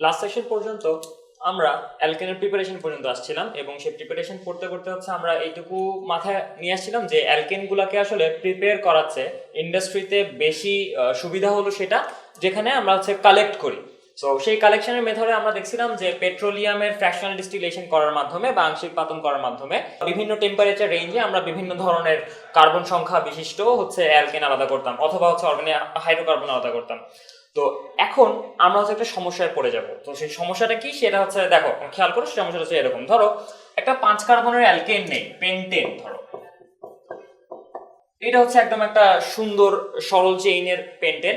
Last session পর্যন্ত আমরা অ্যালকেনের preparation পর্যন্ত আসছিলাম এবং সেই প্রিপারেশন করতে করতে হচ্ছে আমরা এইটুকু মাথায় নিয়ে আসছিলাম যে অ্যালকেনগুলোকে আসলে প্রিপেয়ার করাচ্ছে ইন্ডাস্ট্রিতে বেশি সুবিধা হলো সেটা যেখানে আমরা হচ্ছে কালেক্ট করি। সো সেই কালেকশনের মেথডে আমরা দেখছিলাম যে পেট্রোলিয়ামের ফ্র্যাকশনাল ডিস্টিলেশন করার মাধ্যমে বা আংশিক পাতন করার মাধ্যমে বিভিন্ন টেম্পারেচার রেঞ্জে আমরা বিভিন্ন ধরনের কার্বন সংখ্যা বিশিষ্ট হচ্ছে অ্যালকেন আলাদা করতাম অথবা হচ্ছে অর্গানিক হাইড্রোকার্বন আলাদা করতাম। তো এখন আমরা হচ্ছে একটা সমস্যায় পড়ে যাব। তো সেই সমস্যাটা কি? সেটা হচ্ছে, দেখো, খেয়াল করো সমস্যাটা হচ্ছে এরকম। ধরো, একটা পাঁচ কার্বনের অ্যালকেন নেই, পেন্টেন, ধরো। এটা হচ্ছে একদম একটা সুন্দর সরল চেইনের পেন্টেন।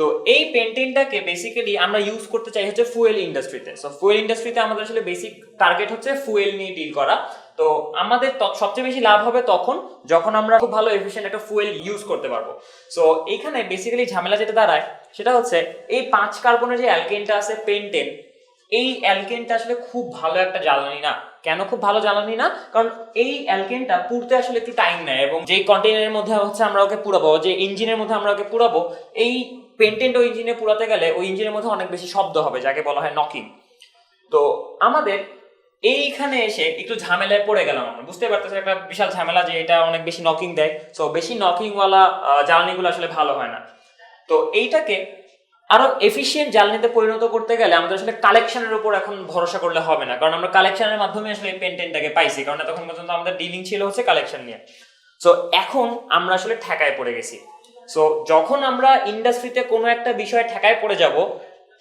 তো এই পেন্টেনটাকে বেসিক্যালি আমরা ইউজ করতে চাই হচ্ছে ফুয়েল ইন্ডাস্ট্রিতে সো ফুয়েল ইন্ডাস্ট্রিতে আমাদের আসলে বেসিক টার্গেট হচ্ছে ফুয়েল নিয়ে ডিল করা। তো আমাদের সবচেয়ে বেশি লাভ হবে তখন যখন আমরা খুব ভালো এফিসিয়েন্ট একটা ফুয়েল ইউজ করতে পারব। সো এইখানে বেসিক্যালি ঝামেলা যেটা দাঁড়ায়, সেটা হচ্ছে এই পাঁচ কার্বনের যে অ্যালকেনটা আছে পেন্টেন এই অ্যালকেনটা আসলে খুব ভালো একটা জ্বালানি না। কেন খুব ভালো জ্বালানি না? কারণ এই অ্যালকেনটা পুড়তে আসলে একটু টাইম নেয় এবং যেই কন্টেনারের মধ্যে হচ্ছে আমরা ওকে পুরাবো যে ইঞ্জিনের মধ্যে আমরা ওকে পুরাবো এই পেন্টেন্ট ওই ইঞ্জিনে পুরাতে গেলে ওই ইঞ্জিনের মধ্যে অনেক বেশি শব্দ হবে, যাকে বলা হয় নকিং তো আমাদের এইখানে এসে একটু ঝামেলায় পড়ে গেলাম আমরা। বুঝতে পারতেছি একটা বিশাল ঝামেলা যে এটা অনেক বেশি নকিং দেয়। সো বেশি নকিংওয়ালা জ্বালানিগুলো আসলে ভালো হয় না। তো এইটাকে আরও এফিসিয়েন্ট জ্বালানিতে পরিণত করতে গেলে আমাদের আসলে কালেকশনের উপর এখন ভরসা করলে হবে না। কারণ আমরা কালেকশনের মাধ্যমে আসলে পেন্টেনটাকে পাইছি। কারণ এতক্ষণ পর্যন্ত আমাদের ডিলিং ছিল হচ্ছে কালেকশন নিয়ে। সো এখন আমরা আসলে ঠেকায় পড়ে গেছি। সো যখন আমরা ইন্ডাস্ট্রিতে কোনো একটা বিষয়ে ঠেকায় পড়ে যাব,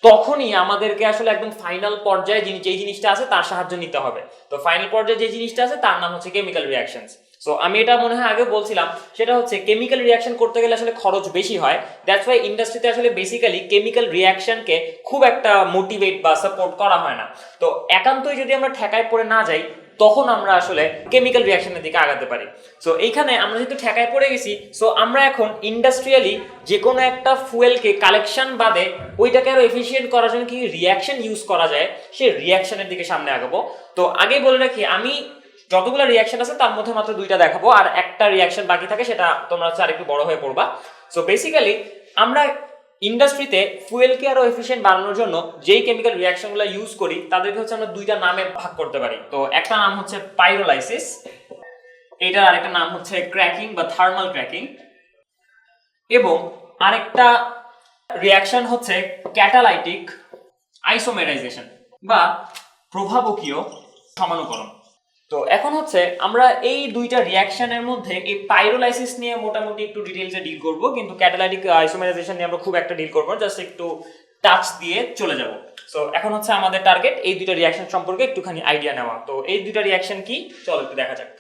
তখনই আমাদেরকে আসলে একদম ফাইনাল পর্যায়ে যেই জিনিসটা আছে তার সাহায্য নিতে হবে। তো ফাইনাল পর্যায়ে যে জিনিসটা আছে তার নাম হচ্ছে কেমিক্যাল রিয়াকশনস সো আমি এটা মনে হয় আগে বলছিলাম, সেটা হচ্ছে কেমিক্যাল রিয়াকশন করতে গেলে আসলে খরচ বেশি হয়। দ্যাটস ওয়াই ইন্ডাস্ট্রিতে আসলে বেসিক্যালি কেমিক্যাল রিয়াকশনকে খুব একটা মোটিভেট বা সাপোর্ট করা হয় না। তো একান্তই যদি আমরা ঠেকায় পড়ে না যাই, তখন আমরা আসলে কেমিক্যাল রিয়াকশনের দিকে আগাতে পারি। সো এইখানে আমরা যেহেতু ঠেকায় পড়ে গেছি সো আমরা এখন ইন্ডাস্ট্রিয়ালি যে কোনো একটা ফুয়েলকে কালেকশন বাদে ওইটাকে আরও এফিসিয়েন্ট করার জন্য কি রিয়াকশন ইউজ করা যায়, সেই রিয়াকশনের দিকে সামনে আগাবো। তো আগে বলে রাখি, আমি যতগুলো রিয়াকশন আছে, তার মধ্যে মাত্র দুইটা দেখাবো, আর একটা রিয়াকশন বাকি থাকে, সেটা তোমরা হচ্ছে আরেকটু বড় হয়ে পড়বা। সো বেসিক্যালি আমরা ইন্ডাস্ট্রিতে ফুয়েলকে আরও এফিসিয়েন্ট বানানোর জন্য যেই কেমিক্যাল রিয়াকশনগুলো ইউজ করি, তাদেরকে হচ্ছে আমরা দুইটা নামে ভাগ করতে পারি। তো, একটা নাম হচ্ছে পাইরোলাইসিস এটার আরেকটা নাম হচ্ছে ক্র্যাকিং বা থার্মাল ক্র্যাকিং এবং আরেকটা রিয়াকশন হচ্ছে ক্যাটালাইটিক আইসোমেরাইজেশন বা প্রভাবকীয় সমানুকরণ। তো এখন হচ্ছে আমরা এই দুইটা রিয়াকশনের মধ্যে এই পাইরোলাইসিস নিয়ে মোটামুটি একটু ডিটেলসে ডিল করব, কিন্তু ক্যাটালাইটিক আইসোমারাইজেশন নিয়ে আমরা খুব একটা ডিল করব জাস্ট একটু টাচ দিয়ে চলে যাব। সো এখন হচ্ছে আমাদের টার্গেট এই দুইটা রিয়াকশন সম্পর্কে একটুখানি আইডিয়া নেওয়া। তো এই দুইটা রিয়াকশন কি? চলো একটু দেখা যাক।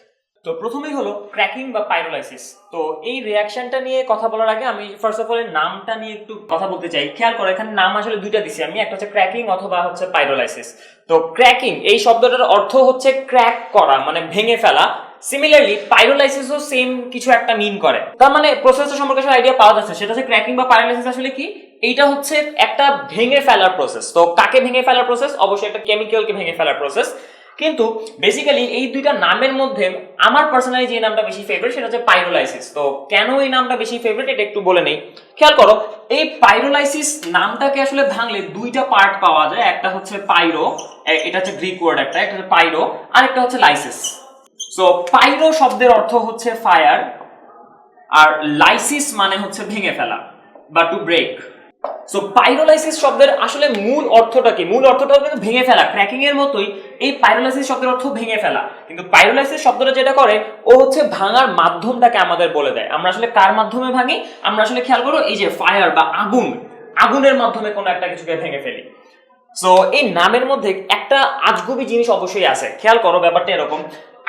তো প্রথমেই হলো ক্র্যাকিং বা পাইরোলাইসিস তো এই রিয়াকশনটা নিয়ে কথা বলার আগে আমি ফার্স্ট অফ অল নামটা নিয়ে একটু কথা বলতে চাই। খেয়াল করো, এখানে নাম আসলে দুইটা দিছি। আমি একটা হচ্ছে ক্র্যাকিং অথবা হচ্ছে পাইরোলাইসিস তো ক্র্যাকিং এই শব্দটার অর্থ হচ্ছে ক্র্যাক করা মানে ভেঙে ফেলা। সিমিলারলি পাইরোলাইসিসও সেম কিছু একটা মিন করে। তার মানে প্রসেসটা সম্পর্কে আসলে আইডিয়া পাওয়া যাচ্ছে। সেটা হচ্ছে ক্র্যাকিং বা পাইরোলাইসিস আসলে কি? এইটা হচ্ছে একটা ভেঙে ফেলার প্রসেস তো কাকে ভেঙে ফেলার প্রসেস অবশ্যই একটা কেমিক্যালকে ভেঙে ফেলার প্রসেস কিন্তু বেসিক্যালি এই দুইটা নামের মধ্যে আমার পার্সোনালি যে নামটা বেশি ফেভারিট সেটা হচ্ছে পাইরোলাইসিস তো কেন এই নামটা বেশি ফেভারিট এটা একটু বলে নেই। খেয়াল করো, এই পাইরোলাইসিস নামটাকে আসলে ভাঙলে দুইটা পার্ট পাওয়া যায়, একটা হচ্ছে পাইরো এটা হচ্ছে গ্রিক ওয়ার্ড একটা একটা হচ্ছে পাইরো আর একটা হচ্ছে লাইসিস সো পাইরো শব্দের অর্থ হচ্ছে ফায়ার আর লাইসিস মানে হচ্ছে ভেঙে ফেলা বা টু ব্রেক সো পাইরোলাইসিস শব্দের আসলে মূল অর্থটা কি? মূল অর্থটা কিন্তু ভেঙে ফেলা। ক্র্যাকিং এর মতোই এই পাইরোলাইসিস শব্দের অর্থ ভেঙে ফেলা। কিন্তু পাইরোলাইসিস শব্দটা যেটা করে, ও হচ্ছে ভাঙার মাধ্যমটাকে আমাদের বলে দেয়। আমরা আসলে কার মাধ্যমে ভাঙি? আমরা আসলে খেয়াল করো, এই যে ফায়ার বা আগুন, আগুনের মাধ্যমে কোনো একটা কিছুকে ভেঙে ফেলি। সো এই নামের মধ্যে একটা আজগুবি জিনিস অবশ্যই আছে। খেয়াল করো ব্যাপারটা এরকম।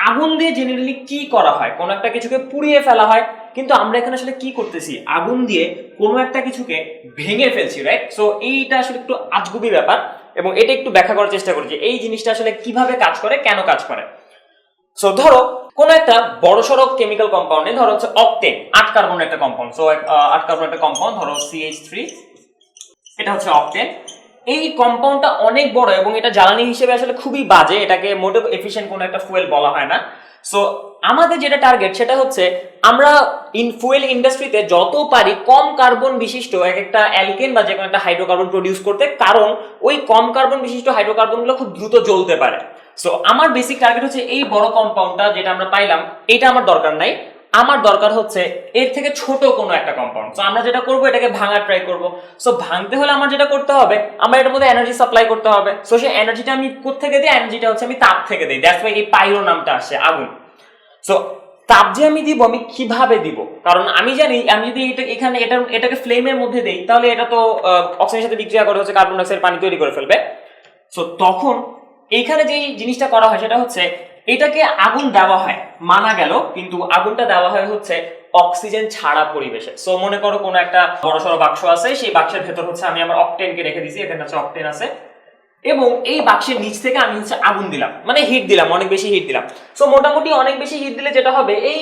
আগুন দিয়ে জেনারেলি কি করা হয়? কোনো একটা কিছুকে পুড়িয়ে ফেলা হয়। কিন্তু আমরা এখানে আসলে কি করতেছি? আগুন দিয়ে কোনো একটা কিছুকে ভেঙে ফেলছি রাইট সো এইটা আসলে একটু আজগুবি ব্যাপার এবং এটা একটু ব্যাখ্যা করার চেষ্টা করি যে এই জিনিসটা আসলে কীভাবে কাজ করে, কেন কাজ করে? সো ধরো, কোন একটা বড় সড়ক কেমিক্যাল কম্পাউন্ডে ধরো হচ্ছে অক্টেন আট কার্বনের একটা কম্পাউন্ড সো আট কার্বন একটা কম্পাউন্ড ধরো সিএইচ থ্রি এটা হচ্ছে অক্টেন এই কম্পাউন্ডটা অনেক বড় এবং এটা জ্বালানি হিসেবে আসলে খুবই বাজে, এটাকে মোটেও এফিশিয়েন্ট কোনো একটা ফুয়েল বলা হয় না। সো আমাদের যেটা টার্গেট সেটা হচ্ছে আমরা ইন ফুয়েল ইন্ডাস্ট্রিতে যত পারি কম কার্বন বিশিষ্ট এক একটা অ্যালকেন বা যে কোনো একটা হাইড্রোকার্বন প্রডিউস করতে, কারণ ওই কম কার্বন বিশিষ্ট হাইড্রোকার্বনগুলো খুব দ্রুত জ্বলতে পারে। সো আমার বেসিক টার্গেট হচ্ছে এই বড় কম্পাউন্ডটা যেটা আমরা পাইলাম, এটা আমার দরকার নাই। আমার দরকার হচ্ছে এর থেকে ছোট কোনো একটা কম্পাউন্ড সো আমরা যেটা করব, এটাকে ভাঙার ট্রাই করব। সো ভাঙতে হলে আমার যেটা করতে হবে, আমার এটার মধ্যে এনার্জি সাপ্লাই করতে হবে। সো সেই এনার্জিটা আমি কোথেকে দিই? এনার্জিটা হচ্ছে আমি তাপ থেকে দিই। দ্যাটস ওয়াই এই পাইরো নামটা আসে। আগুন। সো তাপ যে আমি দিব, আমি কীভাবে দিব? কারণ আমি জানি, আমি যদি এটা এখানে, এটা, এটাকে ফ্লেমের মধ্যে দেই, তাহলে এটা তো অক্সিজেনের সাথে বিক্রিয়া করে হচ্ছে কার্বন ডাইঅক্সাইড পানি তৈরি করে ফেলবে। সো তখন এইখানে যে জিনিসটা করা হয়, সেটা হচ্ছে এটাকে আগুন দেওয়া হয়, মানা গেল, কিন্তু আগুনটা দেওয়া হয় হচ্ছে অক্সিজেন ছাড়া পরিবেশে। সো মনে করো কোনো একটা বড় সড়ো বাক্স আছে, সেই বাক্সের ভেতর হচ্ছে আমি আমার অকটেনকে রেখে দিয়েছি এখানে হচ্ছে অকটেন আছে। এবং এই বাক্সের নিচ থেকে আমি হচ্ছে আগুন দিলাম। মানে হিট দিলাম অনেক বেশি হিট দিলাম। সো মোটামুটি অনেক বেশি হিট দিলে যেটা হবে এই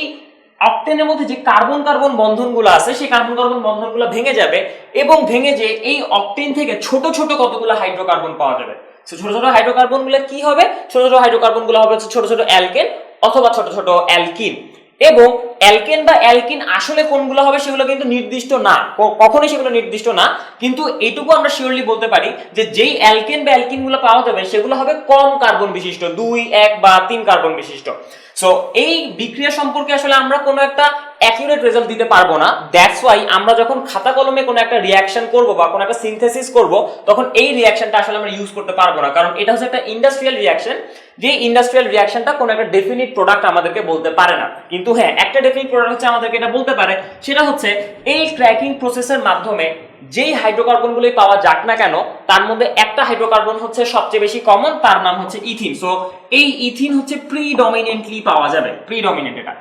অকটেনের মধ্যে যে কার্বন কার্বন বন্ধনগুলো আছে সেই কার্বন কার্বন বন্ধনগুলো ভেঙে যাবে এবং ভেঙে যে এই অকটেন থেকে ছোট ছোট কতগুলো হাইড্রোকার্বন পাওয়া যাবে। So, ছোট ছোট হাইড্রোকার্বনগুলো কি হবে? ছোট ছোট হাইড্রোকার্বনগুলো হবে ছোট ছোট অ্যালকেন অথবা ছোট ছোট অ্যালকিন এবং অ্যালকেন বা অ্যালকিন আসলে কোনগুলো হবে সেগুলো কিন্তু নির্দিষ্ট না। কখনই সেগুলো নির্দিষ্ট না। কিন্তু এটুকু আমরা শিওরলি বলতে পারি যে যেই অ্যালকেন বা অ্যালকিনগুলো পাওয়া যাবে সেগুলো হবে কম কার্বন বিশিষ্ট। দুই, এক বা তিন কার্বন বিশিষ্ট। সো এই বিক্রিয়া সম্পর্কে আসলে আমরা কোনো একটা অ্যাকিউরেট রেজাল্ট দিতে পারব না। দ্যাটস ওয়াই আমরা যখন খাতা কলমে কোনো একটা রিয়াকশন করব বা কোনো একটা সিনথেসিস করব, তখন এই রিয়াকশনটা আসলে আমরা ইউজ করতে পারব না। কারণ এটা হচ্ছে একটা ইন্ডাস্ট্রিয়াল রিয়াকশন যে ইন্ডাস্ট্রিয়াল রিয়াকশনটা কোনো একটা ডেফিনিট প্রোডাক্ট আমাদেরকে বলতে পারে না। কিন্তু হ্যাঁ একটা ডেফিনিট প্রোডাক্ট হচ্ছে আমাদেরকে এটা বলতে পারে, সেটা হচ্ছে এই ক্র্যাকিং প্রসেসের মাধ্যমে যেই হাইড্রোকার্বনগুলোই পাওয়া যাক না কেন, তার মধ্যে একটা হাইড্রোকার্বন হচ্ছে সবচেয়ে বেশি কমন তার নাম হচ্ছে ইথিন সো এই ইথিন হচ্ছে প্রিডমিনেন্টলি পাওয়া যাবে প্রিডমিনেন্ট এটা।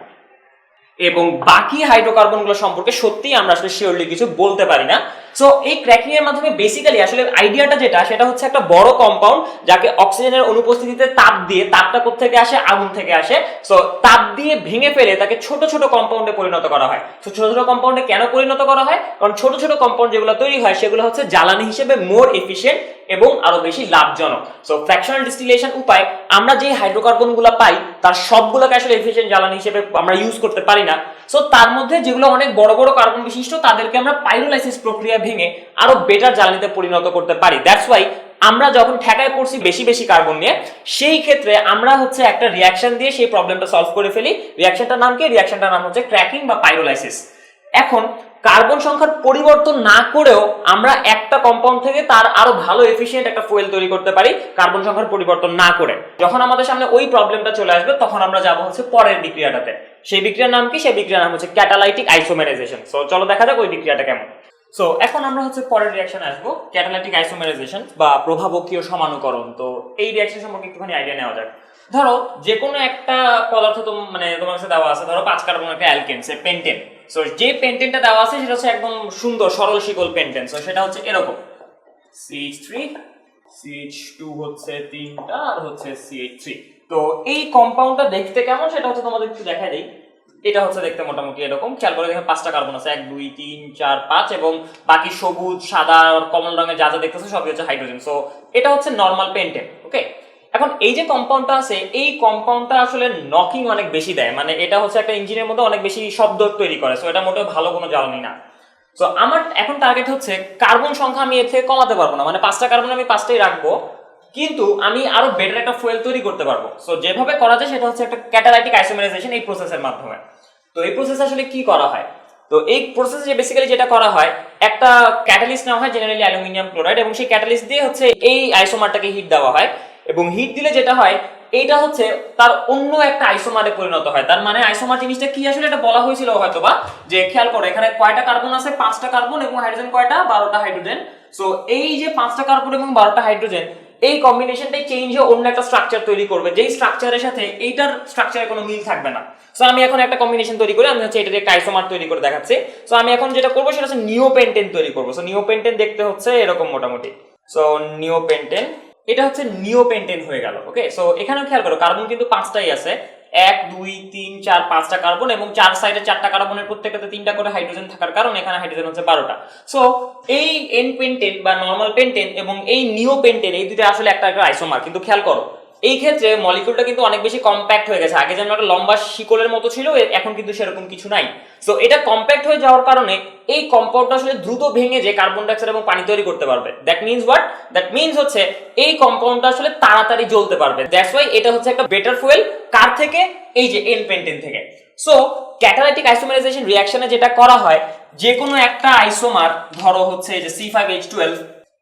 এবং বাকি হাইড্রোকার্বনগুলো সম্পর্কে সত্যিই আমরা আসলে শিওরলি কিছু বলতে পারি না। সো এই ক্র্যাকিং এর মাধ্যমে বেসিক্যালি আসলে আইডিয়াটা যেটা, সেটা হচ্ছে একটা বড় কম্পাউন্ড যাকে অক্সিজেনের অনুপস্থিতিতে তাপ দিয়ে তাপটা থেকে আসে? আগুন থেকে আসে। সো তাপ দিয়ে ভেঙে ফেলে তাকে ছোট ছোট কম্পাউন্ডে পরিণত করা হয়। তো ছোট ছোট কম্পাউন্ডে কেন পরিণত করা হয়? কারণ ছোট ছোট কম্পাউন্ড যেগুলো তৈরি হয়, সেগুলো হচ্ছে জ্বালানি হিসেবে মোর এফিশিয়েন্ট এবং আরও বেশি লাভজনক। সো ফ্র্যাকশনাল ডিস্টিলেশন উপায়, আমরা যে হাইড্রোকার্বনগুলো পাই, তার সবগুলোকে আসলে এফিশিয়েন্ট জ্বালানি হিসেবে আমরা ইউজ করতে পারি না। সো তার মধ্যে যেগুলো অনেক বড় বড় কার্বন বিশিষ্ট, তাদেরকে আমরা পাইরোলাইসিস প্রক্রিয়া ভেঙে আরও বেটার জ্বালানিতে পরিণত করতে পারি। দ্যাটস ওয়াই আমরা যখন ঠেকায় পড়ছি বেশি বেশি কার্বন নিয়ে, সেই ক্ষেত্রে আমরা হচ্ছে একটা রিয়াকশন দিয়ে সেই প্রবলেমটা সলভ করে ফেলি। রিয়াকশনটার নাম কি? রিয়াকশনটার নাম হচ্ছে ক্র্যাকিং বা পাইরোলাইসিস এখন কার্বন সংখ্যার পরিবর্তন না করেও আমরা একটা কম্পাউন্ড থেকে তার আরও ভালো এফিশিয়েন্ট একটা ফুয়েল তৈরি করতে পারি, কার্বন সংখ্যার পরিবর্তন না করে। যখন আমাদের সামনে ওই প্রবলেমটা চলে আসবে, তখন আমরা যাব হচ্ছে পরের বিক্রিয়াটাতে। সেই বিক্রিয়ার নাম কি? সেই বিক্রিয়ার নাম হচ্ছে ক্যাটালাইটিক আইসোমেরাইজেশন সো চলো দেখা যাক ওই বিক্রিয়াটা কেমন। সো এখন আমরা হচ্ছে পরের রিয়াকশন আসব ক্যাটালাইটিক আইসোমেরাইজেশন বা প্রভাবকীয় সমানুকরণ। তো এই রিয়াকশন সম্পর্কে একটুখানি আইডিয়া নেওয়া যাক। ধরো যে কোনো একটা পদার্থ মানে তোমার কাছে দেওয়া আছে। ধরো পাঁচ কার্বন একটা অ্যালকেন সে পেন্টেন সো যে পেন্টেনটা দেওয়া আছে সেটা হচ্ছে একদম সুন্দর, সরল শিকল পেন্টেন। সো সেটা হচ্ছে এরকম। সিএইচ থ্রি সিএইচ টু হচ্ছে তিনটা আর হচ্ছে সিএইচ থ্রি তো এই কম্পাউন্ডটা দেখতে কেমন সেটা হচ্ছে তোমাদের একটু দেখা দেই। এটা হচ্ছে দেখতে মোটামুটি এরকম। খেয়াল করে দেখেন, পাঁচটা কার্বন আছে। এক, দুই, তিন, চার, পাঁচ এবং বাকি সবুজ, সাদা কমল রঙের যা যা দেখতেছে সবই হচ্ছে হাইড্রোজেন সো এটা হচ্ছে নর্মাল পেন্টেন ওকে এখন এই যে কম্পাউন্ডটা আছে, এই কম্পাউন্ডটা আসলে নকিং অনেক বেশি দেয়। মানে এটা হচ্ছে একটা ইঞ্জিনের মধ্যে অনেক বেশি শব্দ তৈরি করে সো এটা মোটেও ভালো কোনো জ্বালানি না। তো আমার এখন টার্গেট হচ্ছে কার্বন সংখ্যা আমি এর থেকে কমাতে পারব না। মানে পাঁচটা কার্বন আমি পাঁচটাই রাখব, কিন্তু আমি আরও বেটার একটা ফুয়েল তৈরি করতে পারব। সো যেভাবে করা যায় সেটা হচ্ছে একটা ক্যাটালাইটিক আইসোমারাইজেশন এই প্রসেসের মাধ্যমে। তো এই প্রসেস আসলে কি করা হয়? তো এই প্রসেসে বেসিক্যালি যেটা করা হয়, একটা ক্যাটালিস্ট নেওয়া হয় জেনারেলি অ্যালুমিনিয়াম ক্লোরাইড এবং সেই ক্যাটালিস্ট দিয়ে হচ্ছে এই আইসোমারটাকে হিট দেওয়া হয়। এবং হিট দিলে যেটা হয়, এইটা হচ্ছে তার অন্য একটা আইসোমারে পরিণত হয়। তার মানে আইসোমার জিনিসটা কি আসলে এটা বলা হয়েছিল হয়তো বা যে খেয়াল করো, এখানে কয়টা কার্বন আছে? পাঁচটা কার্বন এবং হাইড্রোজেন কয়টা? বারোটা হাইড্রোজেন সো এই যে পাঁচটা কার্বন এবং বারোটা হাইড্রোজেন এই কম্বিনেশনটাই চেঞ্জ হয়ে অন্য একটা স্ট্রাকচার তৈরি করবে। যেই স্ট্রাকচারের সাথে এইটার স্ট্রাকচারে কোনো মিল থাকবে না। সো আমি এখন একটা কম্বিনেশন তৈরি করে, আমি হচ্ছে এটার একটা আইসোমার তৈরি করে দেখাচ্ছি। সো আমি এখন যেটা করব, সেটা হচ্ছে নিওপেন্টেন তৈরি করব। সো নিওপেন্টেন দেখতে হচ্ছে এরকম মোটামুটি। সো নিওপেন্টেন এটা হচ্ছে নিওপেন্টেন হয়ে গেল ওকে সো এখানেও খেয়াল করো কার্বন কিন্তু পাঁচটাই আছে। এক, দুই, তিন, চার, পাঁচটা কার্বন এবং চার সাইডে চারটা কার্বনের প্রত্যেকটাতে তিনটা করে হাইড্রোজেন থাকার কারণে, এখানে হাইড্রোজেন হচ্ছে বারোটা। সো এই এন পেন্টেন বা নর্মাল পেন্টেন এবং এই নিও পেন্টেন এই দুটো আসলে একটা একটা আইসোমার কিন্তু খেয়াল করো, এই ক্ষেত্রে মলিকিউলটা কিন্তু অনেক বেশি কম্প্যাক্ট হয়ে গেছে। আগে যেমন একটা লম্বা শিকলের মতো ছিল এখন কিন্তু সেরকম কিছু নাই। সো এটা কম্প্যাক্ট হয়ে যাওয়ার কারণে এই কম্পাউন্ডটা আসলে দ্রুত ভেঙে যে কার্বন ডাইঅক্সাইড এবং পানি তৈরি করতে পারবে। That means what that means হচ্ছে এই কম্পাউন্ডটা আসলে তাড়াতাড়ি জ্বলতে পারবে। দ্যাটস ওয়াই এটা হচ্ছে একটা বেটার ফুয়েল কার থেকে? এই যে এন পেন্টেন থেকে সো ক্যাটালাইটিক আইসোমারাইজেশন রিঅ্যাকশনে যেটা করা হয় যে কোনো একটা আইসোমার ধরো হচ্ছে এই যে সি ফাইভ এইচ টুয়েলভ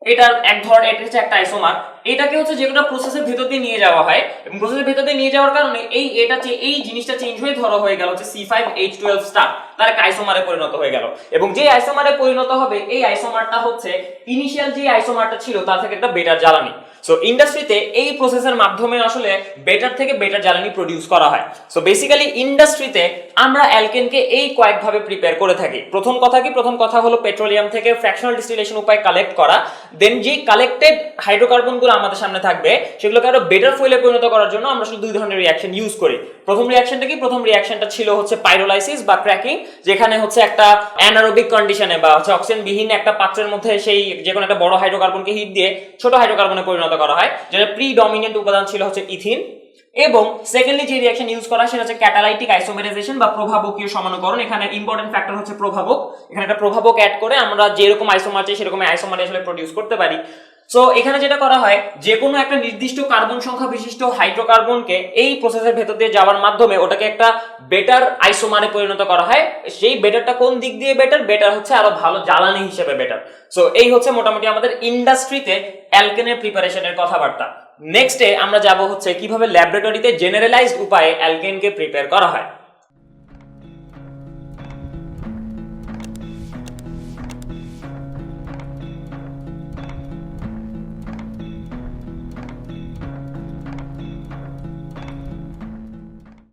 এটার এক ধরনের এটা হচ্ছে একটা আইসোমার এটাকে হচ্ছে যে কোনো প্রসেসের ভেতর দিয়ে নিয়ে যাওয়া হয়। এবং প্রসেসের ভেতর দিয়ে নিয়ে যাওয়ার কারণে এই এটা যে এই জিনিসটা চেঞ্জ হয়ে ধরো হয়ে গেল হচ্ছে C five H twelve star তার একটা আইসোমারে পরিণত হয়ে গেল। এবং যে আইসোমারে পরিণত হবে, এই আইসোমারটা হচ্ছে ইনিশিয়াল যে আইসোমারটা ছিল, তার থেকে একটা বেটার জ্বালানি। সো ইন্ডাস্ট্রিতে এই প্রসেসের মাধ্যমে আসলে বেটার থেকে বেটার জ্বালানি প্রডিউস করা হয়। সো বেসিক্যালি ইন্ডাস্ট্রিতে আমরা অ্যালকেনকে এই কয়েকভাবে প্রিপেয়ার করে থাকি। প্রথম কথা কি? প্রথম কথা হলো পেট্রোলিয়াম থেকে ফ্র্যাকশনাল ডিস্টিলেশন উপায় কালেক্ট করা। দেন যে কালেক্টেড হাইড্রোকার্বনগুলো আমাদের সামনে থাকবে, সেগুলোকে আরও বেটার ফুয়েলে পরিণত করার জন্য আমরা আসলে দুই ধরনের রিয়াকশন ইউজ করি। প্রথম রিয়াকশনটা কি? প্রথম রিয়াকশনটা ছিল হচ্ছে পাইরোলাইসিস বা ক্র্যাকিং যেখানে হচ্ছে একটা অ্যানারোবিক কন্ডিশনে বা হচ্ছে অক্সিজেন বিহীন একটা পাত্রের মধ্যে সেই যে কোনো একটা বড় হাইড্রোকার্বনকে হিট দিয়ে ছোট হাইড্রোকার্বনে পরিণত করা হয়, যেটা প্রি ডমিনেন্ট উপাদান ছিল হচ্ছে ইথিন এবং সেকেন্ডলি যে রিঅ্যাকশন ইউজ করা সেটা হচ্ছে ক্যাটালাইটিক আইসোমেরাইজেশন বা প্রভাবকীয় সমানুকরণ। এখানে ইম্পর্টেন্ট ফ্যাক্টর হচ্ছে প্রভাবক। এখানে একটা প্রভাবক অ্যাড করে আমরা যেরকম আইসোমার চাই সেরকম আইসোমার আসলে প্রডিউস করতে পারি। সো এখানে যেটা করা হয় যে কোনো একটা নির্দিষ্ট কার্বন সংখ্যা বিশিষ্ট হাইড্রোকার্বনকে এই প্রসেসের ভেতর দিয়ে যাওয়ার মাধ্যমে ওটাকে একটা বেটার আইসোমারে পরিণত করা হয়। সেই বেটারটা কোন দিক দিয়ে বেটার বেটার হচ্ছে আরও ভালো জ্বালানি হিসেবে বেটার সো এই হচ্ছে মোটামুটি আমাদের ইন্ডাস্ট্রিতে অ্যালকেনের প্রিপারেশনের কথাবার্তা। নেক্সটে আমরা যাব হচ্ছে কীভাবে ল্যাবরেটরিতে জেনারেলাইজড উপায়ে অ্যালকেনকে প্রিপেয়ার করা হয়।